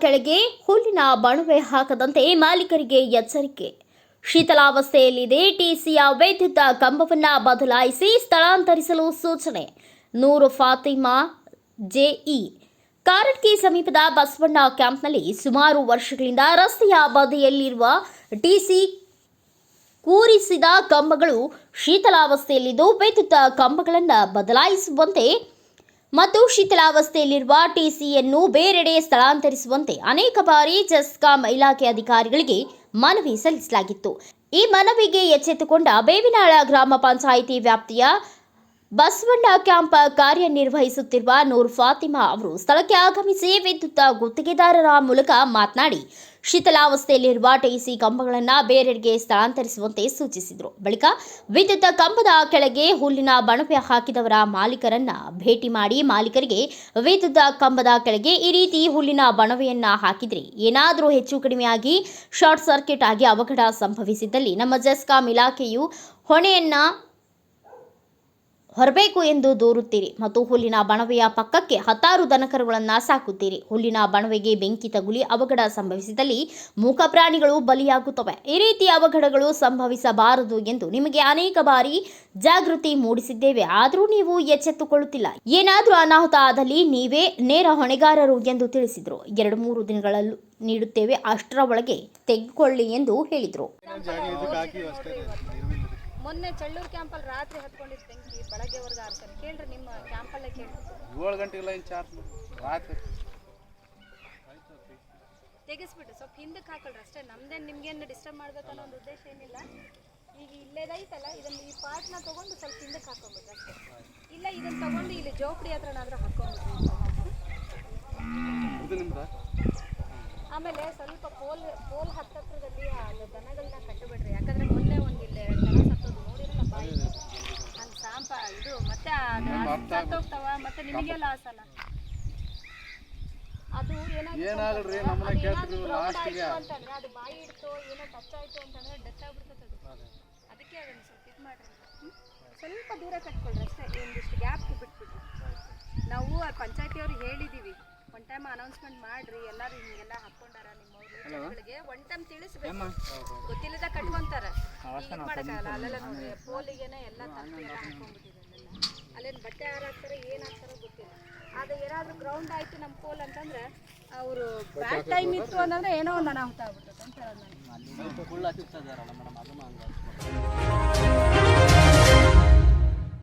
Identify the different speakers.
Speaker 1: ಕೆಳಗೆ ಹುಲ್ಲಿನ ಬಣವೆ ಹಾಕದಂತೆ ಮಾಲೀಕರಿಗೆ ಎಚ್ಚರಿಕೆ. ಶೀತಲಾವಸ್ಥೆಯಲ್ಲಿದೆ ಟಿಸಿಯ ವಿದ್ಯುತ್ ಕಂಬವನ್ನು ಬದಲಾಯಿಸಿ ಸ್ಥಳಾಂತರಿಸಲು ಸೂಚನೆ. ನೂರು ಫಾತಿಮಾ ಜೆಇ ಕಾರಟ್ಕಿ ಸಮೀಪದ ಬಸವಣ್ಣ ಕ್ಯಾಂಪ್ನಲ್ಲಿ ಸುಮಾರು ವರ್ಷಗಳಿಂದ ರಸ್ತೆಯ ಬದಿಯಲ್ಲಿರುವ ಟಿಸಿ ಕೂರಿಸಿದ ಕಂಬಗಳು ಶೀತಲಾವಸ್ಥೆಯಲ್ಲಿದ್ದು ವಿದ್ಯುತ್ ಕಂಬಗಳನ್ನು ಬದಲಾಯಿಸುವಂತೆ ಮತ್ತು ಶಿಥಿಲಾವಸ್ಥೆಯಲ್ಲಿರುವ ಟಿಸಿಯನ್ನು ಬೇರೆಡೆ ಸ್ಥಳಾಂತರಿಸುವಂತೆ ಅನೇಕ ಬಾರಿ ಜೆಸ್ಕಾಂ ಇಲಾಖೆ ಅಧಿಕಾರಿಗಳಿಗೆ ಮನವಿ ಸಲ್ಲಿಸಲಾಗಿತ್ತು. ಈ ಮನವಿಗೆ ಎಚ್ಚೆತ್ತುಕೊಂಡ ಬೇವಿನಾಳ ಗ್ರಾಮ ಪಂಚಾಯಿತಿ ವ್ಯಾಪ್ತಿಯ ಬಸವಣ್ಣ ಕ್ಯಾಂಪ್ ಕಾರ್ಯನಿರ್ವಹಿಸುತ್ತಿರುವ ನೂರ್ ಫಾತಿಮಾ ಅವರು ಸ್ಥಳಕ್ಕೆ ಆಗಮಿಸಿ ವಿದ್ಯುತ್ ಗುತ್ತಿಗೆದಾರರ ಮೂಲಕ ಮಾತನಾಡಿ ಶೀತಲಾವಸ್ಥೆಯಲ್ಲಿರುವ ಟಿಸಿ ಕಂಬಗಳನ್ನು ಬೇರೆಡೆಗೆ ಸ್ಥಳಾಂತರಿಸುವಂತೆ ಸೂಚಿಸಿದರು. ಬಳಿಕ ವಿದ್ಯುತ್ ಕಂಬದ ಕೆಳಗೆ ಹುಲ್ಲಿನ ಬಣವೆ ಹಾಕಿದವರ ಮಾಲೀಕರನ್ನ ಭೇಟಿ ಮಾಡಿ ಮಾಲೀಕರಿಗೆ ವಿದ್ಯುತ್ ಕಂಬದ ಕೆಳಗೆ ಈ ರೀತಿ ಹುಲ್ಲಿನ ಬಣವೆಯನ್ನ ಹಾಕಿದ್ರೆ. ಏನಾದರೂ ಹೆಚ್ಚು ಕಡಿಮೆಯಾಗಿ ಶಾರ್ಟ್ ಸರ್ಕ್ಯೂಟ್ ಆಗಿ ಅವಘಡ ಸಂಭವಿಸಿದ್ದಲ್ಲಿ ನಮ್ಮ ಜೆಸ್ಕಾಂ ಇಲಾಖೆಯು ಹೊಣೆಯನ್ನ ಹೊರಬೇಕು ಎಂದು ದೂರುತ್ತೀರಿ ಮತ್ತು ಹುಲ್ಲಿನ ಬಣವೆಯ ಪಕ್ಕಕ್ಕೆ ಹತ್ತಾರು ದನಕರುಗಳನ್ನು ಸಾಕುತ್ತೀರಿ. ಹುಲ್ಲಿನ ಬಣವೆಗೆ ಬೆಂಕಿ ತಗುಲಿ ಅವಘಡ ಸಂಭವಿಸಿದಲ್ಲಿ ಮೂಕ ಪ್ರಾಣಿಗಳು ಬಲಿಯಾಗುತ್ತವೆ. ಈ ರೀತಿ ಅವಘಡಗಳು ಸಂಭವಿಸಬಾರದು ಎಂದು ನಿಮಗೆ ಅನೇಕ ಬಾರಿ ಜಾಗೃತಿ ಮೂಡಿಸಿದ್ದೇವೆ. ಆದರೂ ನೀವು ಎಚ್ಚೆತ್ತುಕೊಳ್ಳುತ್ತಿಲ್ಲ. ಏನಾದರೂ ಅನಾಹುತ ಆದಲ್ಲಿ ನೀವೇ ನೇರ ಹೊಣೆಗಾರರು ಎಂದು ತಿಳಿಸಿದರು. ಎರಡು ಮೂರು ದಿನಗಳಲ್ಲೂ ನೀಡುತ್ತೇವೆ. ಅಷ್ಟರ ಒಳಗೆ ತೆಗೆದುಕೊಳ್ಳಿ ಎಂದು ಹೇಳಿದರು.
Speaker 2: ಮೊನ್ನೆ ಚಳ್ಳೂರು ಕ್ಯಾಂಪಲ್ಲಿ ರಾತ್ರಿ ಹತ್ಕೊಂಡಿದ್ದು ಬೆಂಕಿ ಬೆಳಗ್ಗೆವರೆಗೆ ಆರ್ತಾರೆ ಕೇಳ್ರಿ ನಿಮ್ಮ ಕ್ಯಾಂಪಲ್ಲೇ ಕೇಳಿ
Speaker 3: ಏಳು ಗಂಟೆಗೆ ಲೈನ್ ಚಾರ್ಜ್ ರಾತ್ರಿ.
Speaker 2: ತೆಗಿಸ್ಬಿಟ್ಟು ಸ್ವಲ್ಪ ಹಿಂದಕ್ಕೆ ಹಾಕೊಳ್ರಿ ಅಷ್ಟೇ. ನಮ್ದೇನು ನಿಮ್ಗೇನು ಡಿಸ್ಟರ್ಬ್ ಮಾಡ್ಬೇಕನ್ನೋ ಒಂದು ಉದ್ದೇಶ ಏನಿಲ್ಲ. ಈಗ ಇಲ್ಲೇದೈತಲ್ಲ ಇದನ್ನು ಈ ಪಾರ್ಟ್ನ ತೊಗೊಂಡು ಸ್ವಲ್ಪ ಹಿಂದಕ್ಕೆ ಹಾಕೊಂಬಿಟ್ಟು ಅಷ್ಟೇ. ಇಲ್ಲ ಇದನ್ನು ತಗೊಂಡು ಇಲ್ಲಿ ಜೋಪಡಿ ಹತ್ರನಾದ್ರೂ
Speaker 3: ನಿಮ್ದ?
Speaker 2: ಆಮೇಲೆ ಸ್ವಲ್ಪ ಪೋಲ್ ಪೋಲ್ ಹತ್ತತ್ರದಲ್ಲಿ ಅದು ದನಗಳನ್ನ ಕಟ್ಟಬೇಡ್ರಿ ಯಾಕಂದ್ರೆ ಮೊನ್ನೆ ಒಂದು ಇಲ್ಲಿ ಎರಡು ದನ ಸತ್ತೋದು ನೋಡಿರಲ್ಲ ಬಾಯಿ ಹಂಗೆ ಸಾಂಪ ಇದು ಮತ್ತೆ ಸತ್ತೋಗ್ತಾವ ಮತ್ತೆ ನಿಮಗೆ ಲಾಸ್ ಅಲ್ಲ ಅದು
Speaker 3: ಏನಾಗಲ್ರಿ ನಮ್ಮನ್ನ ಕೇಳ್ತೀವಿ ಲಾಸ್ಟಿಗೆ
Speaker 2: ಅಂತಂದ್ರೆ ಅದು ಬಾಯಿ ಇಡ್ತು ಏನೋ ಟಚ್ ಆಯ್ತು ಅಂತಂದ್ರೆ ಡೆತ್ ಆಗ್ಬಿಡ್ತದೆ ಅದು. ಅದಕ್ಕೆ ಅದನ್ನ ಸ್ವಲ್ಪ ಇದು ಮಾಡ್ರಿ. ಸ್ವಲ್ಪ ದೂರ ಕಟ್ಕೊಳ್ರಿ ಅಷ್ಟೇ ಒಂದಿಷ್ಟು ಗ್ಯಾಪ್ ಬಿಟ್ಬಿಟ್ರಿ ನಾವು ಪಂಚಾಯತಿಯವ್ರಿಗೆ ಹೇಳಿದೀವಿ ಒನ್ ಟೈಮ್ ಅನೌನ್ಸ್ಮೆಂಟ್ ಮಾಡ್ರಿ ಎಲ್ಲರೂ ಹಿಂಗೆಲ್ಲ ಹಾಕ್ಕೊಂಡಾರ ಜನಗಳಿಗೆ ಒನ್ ಟೈಮ್ ತಿಳಿಸ್ಬೇಕು. ಗೊತ್ತಿಲ್ಲದ ಕಟ್ಕೊಂತಾರ. ಈಗ ಮಾಡಕ್ಕಾಗಲ್ಲ. ಅಲ್ಲೆಲ್ಲ ನೋಡ್ರಿ ಪೋಲಿಗೆನೆ ಎಲ್ಲ ಎಲ್ಲ ಹಾಕೊಂಡ್ಬಿಟ್ಟಿದೆ ಅಲ್ಲೇನು ಬಟ್ಟೆ ಹಾರ ಹಾಕ್ತಾರೋ ಏನು ಹಾಕ್ತಾರೋ ಗೊತ್ತಿಲ್ಲ. ಅದು ಏನಾದರೂ ಗ್ರೌಂಡ್ ಆಯ್ತು ನಮ್ಮ ಪೋಲ್ ಅಂತಂದ್ರೆ ಅವರು ಬ್ಯಾಡ್ ಟೈಮ್ ಇತ್ತು ಅಂತಂದ್ರೆ ಏನೋ ಒಂದು ಅನಾಹುತ ಆಗ್ಬಿಡ್ತದೆ ಅಂತ ಹೇಳೋದು ನಾನು.